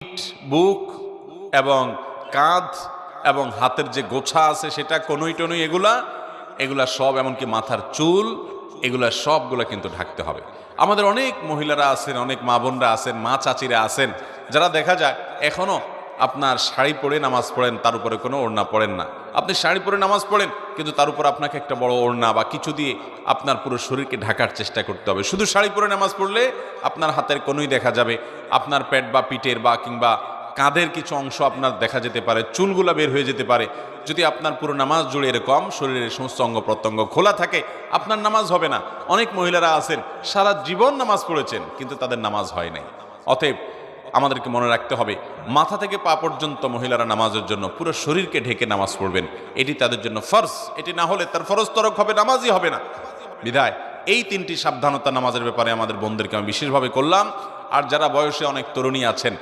পিঠ বুক এবং কাঁধ এবং হাতের যে গোছা আছে সেটা, কোনোই টনুই এগুলা এগুলা সব এমনকি মাথার চুল, এগুলা সবগুলা কিন্তু ঢাকতে হবে। আমাদের অনেক মহিলারা আছেন, অনেক মা বোনরা আছেন, মা চাচিরা আছেন, যারা দেখা যায় এখনও আপনার শাড়ি পরে নামাজ পড়েন, তার উপরে কোনো ওড়না পড়েন না। আপনি শাড়ি পরে নামাজ পড়েন, কিন্তু তার উপর আপনাকে একটা বড় ওড়না বা কিছু দিয়ে আপনার পুরো শরীরকে ঢাকার চেষ্টা করতে হবে। শুধু শাড়ি পরে নামাজ পড়লে আপনার হাতের কোনোই দেখা যাবে। আপনার পেট বা পিঠের বা কিংবা কাঁধের কিছু অংশ আপনার দেখা যেতে পারে, চুলগুলা বের হয়ে যেতে পারে। যদি আপনার পুরো নামাজ জুড়ে এরকম শরীরের সমস্ত অঙ্গ প্রত্যঙ্গ খোলা থাকে, আপনার নামাজ হবে না। অনেক মহিলারা আছেন, সারা জীবন নামাজ পড়েছেন, কিন্তু তাদের নামাজ হয় নাই। অতএব আমাদেরকে মনে রাখতে হবে, মাথা থেকে পা পর্যন্ত মহিলারা নামাজের জন্য পুরো শরীরকে ঢেকে নামাজ পড়বেন। এটি তাদের জন্য ফরজ। এটি না হলে তার ফরজ তরক হবে, নামাজই হবে না। বিধায়, এই তিনটি সাবধানতা নামাজের ব্যাপারে আমাদের বোনদেরকে আমি বিশেষভাবে করলাম। আর যারা বয়সে অনেক তরুণী আছেন